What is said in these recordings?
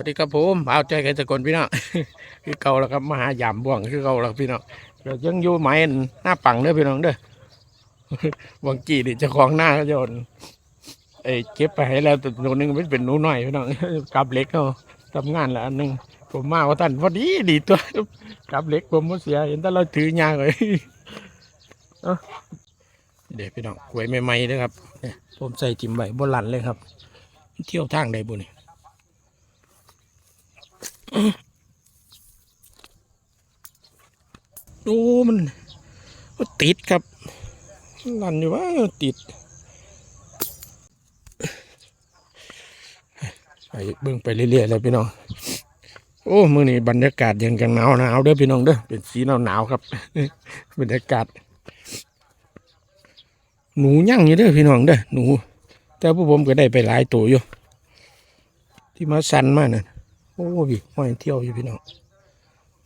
วัสดีครับผมเอาใจกันตะกนพี่น้องคือเก่าแล้วครับมาหายามบ่วงคือเก่าแล้วพี่น้องเรายังอยู่ไม้อันหน้าปังเด้อพี่น้องเด้อวังกี้นี่จะของหน้าก็โยนไอ้เก็บไปให้แล้วแต่หนูหนึงมันเป็นหนูหน้อยพี่น้องกับเล็กเขาทำงานละอันหนึงผมมาว่าท่านพอดีดีตัวกับเล็กผมบ่เสียเห็นแต่เราถือยางเลยเดี๋ยวพี่น้องกล้วยใหม่ๆเลยครับผมใส่จิ้มใบบนหลันเลยครับ เที่ยวทางใดบุนี่ โอ้มันติดครับลันอยู่ว่าติดไปเบิ่งไปเรื่อยๆเลยพี่น้องโอ้มือนี้บรรยากาศยังกันหนาวหนาวเด้อพี่น้องเด้อเป็นสีหนาวหนาวครับบรรยากาศ หนูยั่งอยู่เด้อพี่น้องเด้อหนู แต่พวกผมก็ได้ไปหลายตัวอยู่ที่มาสันมากน่ะ โอ้พี่ห้อยเที่ยวอยู่พี่น้อง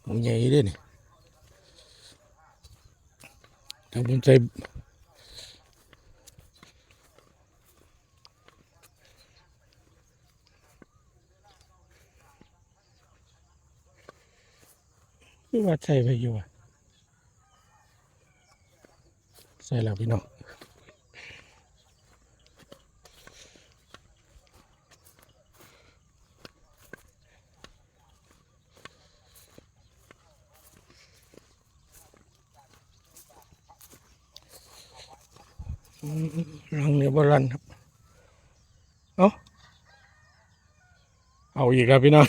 หมูใหญ่เด้วยนี่ทางผมใส่คือว่าใส่ไปอยู่อะใส่แล้วพี่น้อง รังเนื้อบรันครับ เอาเอาอีกครับพี่น้อง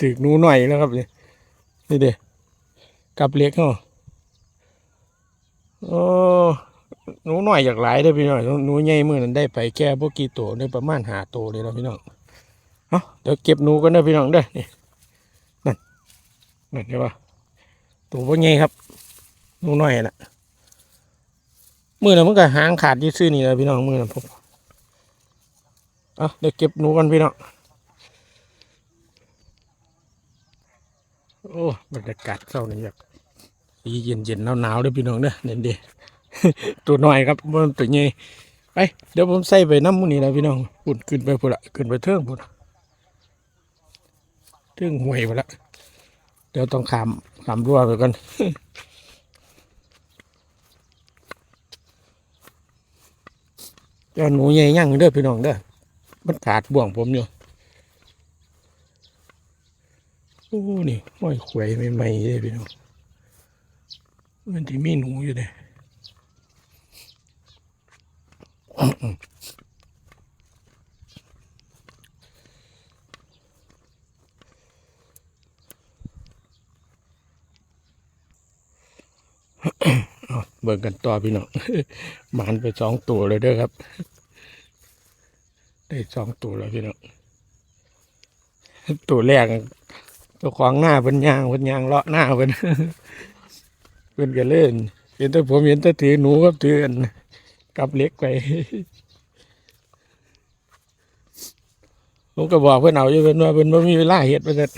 ถึกหนูหน่อยแล้วครับนี่นี่เด็กับเล็กเขาโอ้หนูหน่อยอยากหลายด้พี่น้องหนูใหญ่มือนั้นได้ไปแค่พวกกี่ตัวได้ประมาณหาตัวเลยนะพี่น้องเอาเดี๋ยวเก็บหนูกันเด้อพี่น้องเด้อนี่นั่นนั่นใช่ปะตัวพวกใหญ่ครับหนูหน่อยน่ะมือน่ะมันก็หางขาดยี่ซื่อนี่แหละพี่น้องมือน่ะผม อาเดี๋ยวเก็บหนูกันพี่น้องโอ้บรรยากาศเศร้านี่แบบสีเย็นเย็นหนาวหนาวเด้อพี่น้องเด้อเด่นดีตัวน้อยครับมันตัวใหญ่ไปเดี๋ยวผมใส่ไปน้ำมูนี่นะพี่น้องปุ่นขึ้นไปพุ่นละขึ้นไปเทิงพุ่นเทิงห่วยไปละเดี๋ยวต้องขามขามรั้วไปก่อนเจ้าหนูใหญ่ยั่งเด้อพี่น้องเด้อ มันขาดบ่วงผมอยู่โอ้นี่ห้อยขวยใหม่ๆเลยพี่น้องมันที่มีหนูอยู่เด้เอาเบิ่งกันต่อพี่น้องหมานไปสองตัวเลยเด้อครับ ได้สองตัวแล้วพี่น้องตัวแรกตัวขวางหน้าเป็นยางเป็นยางเลาะหน้าเป็นเป็นกันเล่นเห็นแต่ผมเห็นแต่ถือหนูกับถืออันกับเล็กไปผมก็บอกเพื่อนเอาอยู่เพื่อนว่าเพื่อนไม่มีเวลาเห็ดเพื่อน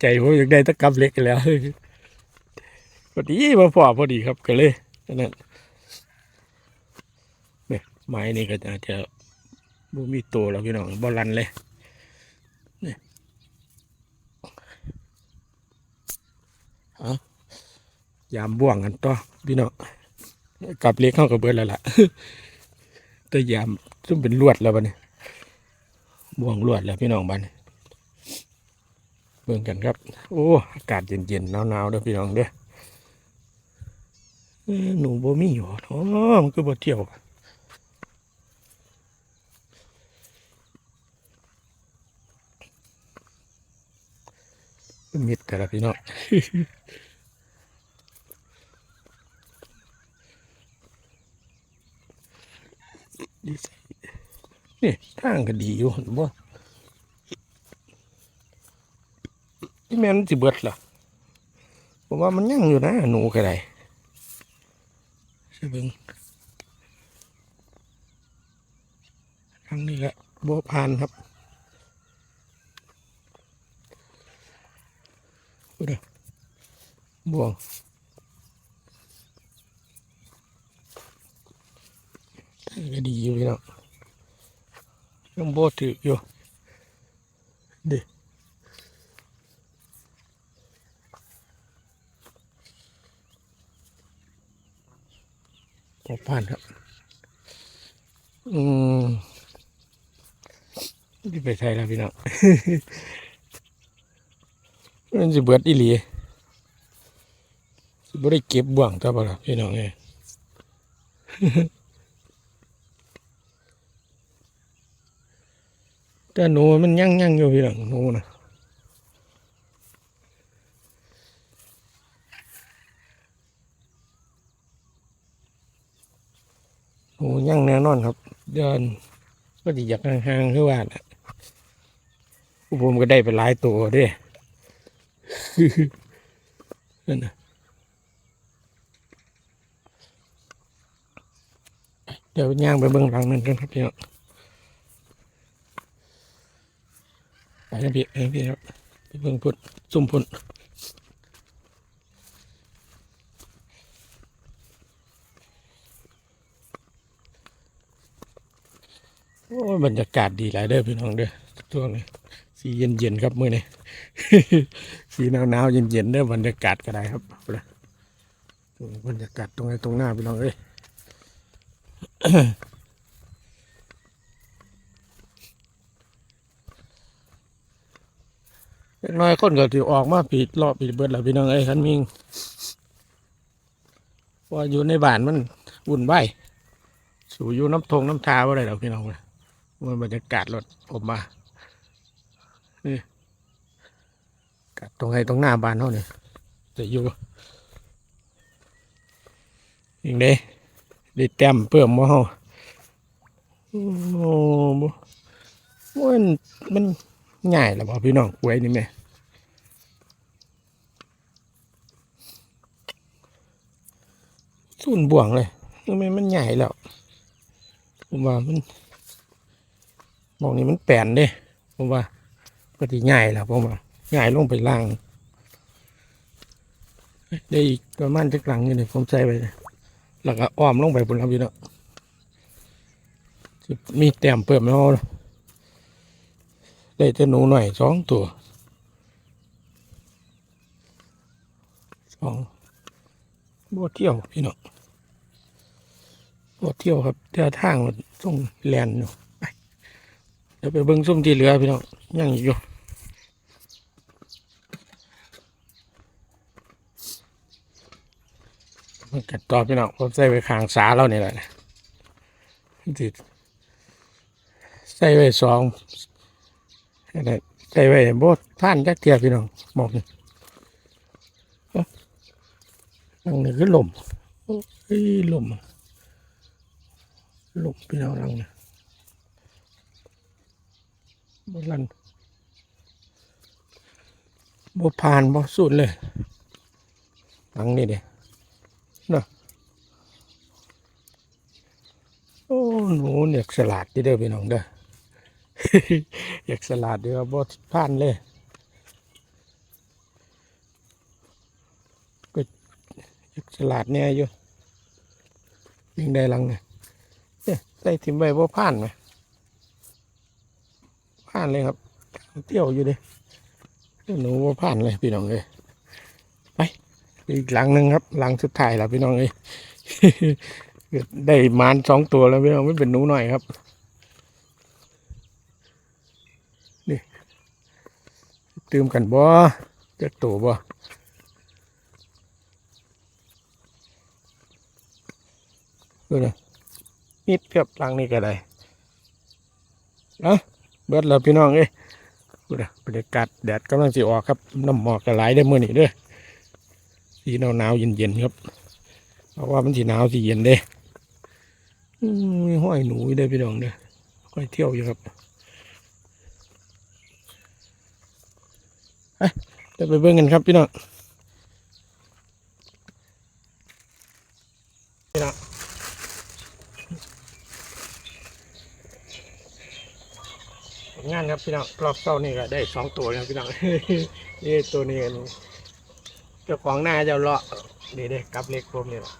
ใจผมอยากได้ตะกับเล็กกันแล้วพอดีมาพอพอดีครับก็เลยนนั่น ไม้นี่ก็อาจจะบ่มีตัวแล้วพี่น้องบอลันเลยนี่เอายามบ่วงกันต่อพี่น้องกับเล็กเข้ากับเบิดแล้วล่ะแต่ยามซึ่งเป็นลวดแล้วบัดนี้บ่วงลวดแล้วพี่น้องบ้านนี้เบิ่งกันครับ โอ้อากาศเย็นๆหนาวๆเด้อพี่น้องเด้อหนูบ่มีอยู่อ๋อมันคือบ่เที่ยว มิดแต่ละพี่น้องดีใส่นี่ทางก็ดีอยู่เห็นบ่ที่แม่นสิเบิดล่ะผมว่ามันยังอยู่นะ หนูก็ได้ใช่เบิ้งครั้งนี้ละโบพานครับ ดูด้อบ่วงก็ดีอยู่พี่น้องยังโบถืออยู่ดิขอผ่านครับ อืมที่ไปไทยแล้วพี่น้อง มันสิเบิดอีหลีสิบ่ได้เก็บบ่วงซะบ่ล่ะพี่น้องเอ้ยแต่หนูมันยั่งยั่งอยู่พี่น้องหนูนะหนูยั่งแน่นอนครับ เดินก็จะอยากห่างๆคือว่าน่ะผมก็ได้ไปหลายตัวด้วย นั่นนะเดี๋ยวย่างไปเบื้องหลังนั่นกันครับพี่น้องไปนะพี่เอ้ยพี่ครับไปเบิ่งพุ่นซุ่มพุ่นโอ้บรรยากาศดีหลายเด้อพี่น้องเด้อช่วงนี้สีเย็นเย็นๆครับมื้อนี้ สีหนาวหนาวๆเย็นเย็นๆเด้บรรยากาศก็ได้ครับบรรยากาศตรงไหนตรงหน้าพี่น้องเอ้ยเล็กน้อยคนก็ถือออกมาปิดรอบปิดเบิดแล้วพี่น้องเอ้ยคันมิงว่าอยู่ในบ้านมันวุ่นวายสู่อยู่น้ำทงน้ำทาว่าไรหรอกพี่น้องเลยมันบรรยากาศรถผมมานี่ กัดตรงไหนตรงหน้าบ้านเขาเนี่ยจะอยู่ยิงเด้ได้แต้มเพิ่มมาเขาโอ้มันมันง่ายแล้วบ่พี่น้องกล้วยนี่แม่สูนบ่วงเลยทำไมมันใหญ่แล้วผมว่ามันมองนี่มันแปลนเด้ผมว่าปฏิใหญ่แล้วผมว่า ใหญ่ลงไปล่าง ได้อีกประมาณจักลังอยู่นี่ผมใส่ไปเลยแล้วก็อ้อมลงไปบนลำพี่เนาะมีแต้มเพิ่มแล้วได้แต่หนูหน่อยสองตัวสองบัวเที่ยวพี่น้องบัวเที่ยวครับเที่ยวทางมันส่งแลนอยู่เดี๋ยวไปเบิ้งส้มที่เหลือพี่น้องยังอีกอยู่ มันกัดต่อพี่น้องผมใส่ไว้ข้างสาเราเนี่ยแหละติดใส่ไว้สองอะไรใจไว้โบท่านจักเทียพี่น้องมองนี่ลังนี่คือลมโอ้ยลมลมพี่น้องลังนี่บลันบ่ผ่านบ่สุดเลยลังนี่เด้เนะโอ้หนูเนี่ยสลัดที่เด้อพี่น้องเด้ออยากสลัดเดียวบดผ่านเลยก็อยากสลัดเนี่ยอยู่ยิงได้ลังเนี่ยเนี่ยใส่ถิ่มใบบ่ผ่านไหมผ่านเลยครับ เที่ยวอยู่ดิหนูบ่ผ่านเลยพี่น้องเลย อีกหลังหนึ่งครับ หลังสุดท้ายแล้วพี่น้องเลยได้มานสองตัวแล้วพี่น้องไม่เป็นหนูหน่อยครับตื่มกันบ่จะโตบ่ดูนะนิดเกับหลังนี่ก็ได้นะเบิดแล้วพี่น้องเอ้ยดูนะบรรยากาศแดดกำลังสิออกครับน้ำหมอกก็ไหลได้อมื่อนี้เด้อ สีหนาวหนาวเย็นเย็นๆครับเพราะว่ามันสีหนาวสีเย็นเด้มีห้อยหนูอยู่เด้อพี่น้องเด้อห้อยเที่ยวอยู่ครับเดี๋ยวไปเบิ่งกันครับพี่น้องพี่น้องงานครับพี่น้องรอบเศร้านี่ก็ได้สองตัวแล้วพี่น้องนี่ตัวนี้ จ้าของหน้าเจ้าเลาะนี่เด้กับเล็กผมเนี่แหละ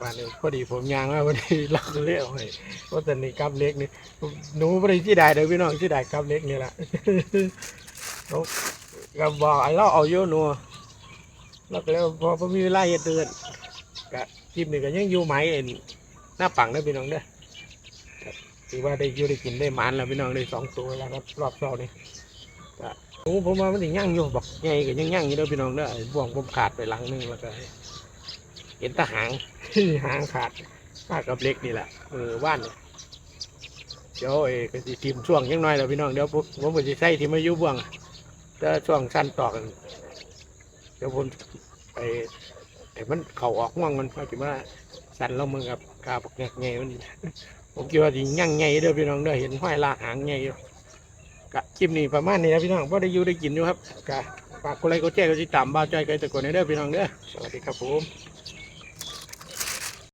บ้านนี้พอดีผมยางว่าพอดีเราก็เลี้ยวให้เพราะแต่นี่กับเล็กนี่หนูพอดีที่ใดเด้อพี่น้องที่ใดกับเล็กนี่แหละเขาก็บอกไอ้เราเอาโยหนัวเราก็เลยพอพอมีเวลาเฮ็ดเตือนก็คลิปนี้ก็ยังอยู่ไหมเอ็นหน้าปังเด้พี่น้องเด้อถือว่าได้อยู่ได้กินได้มันแล้วพี่น้องได้สองตัวแล้วครับรอบเช้านี่ ก็หนูผมว่ามันถึงย่างอยู่บอกไงก็ยังย่างอยู่เด้อพี่น้องเด้อไอ้บ่วงผมขาดไปหลังนึงแล้วก็เห็นตาหางหางขาดขาดกับเล็กนี่แหละเออว่านเนี่ยเดี๋ยวเอ้ก็สิทีมช่วงยังน้อยแล้วพี่น้องเดี๋ยวผมผมจะใส่ทีมอายุบ่วงแต่ช่วงสั้นต่อกันเดี๋ยวผมไปไอ้มันเข่าออกห่วงมันพอจิว่าสั้นล้วมึงกับกาบกแงกไงมันผมคิดว่าสิยั่งไงเด้อพี่น้องเด้อเห็นห้อยลากหางไงอยู่ กะคลิปนี้ประมาณนี้นะพี่น้องพอได้อยู่ได้กินอยู่ครับกะฝากกดไลค์กดแชร์กดติดตามบ้าใจอยไกลตะโกนในเด้อพี่น้องเด้อสวัสดีครับผม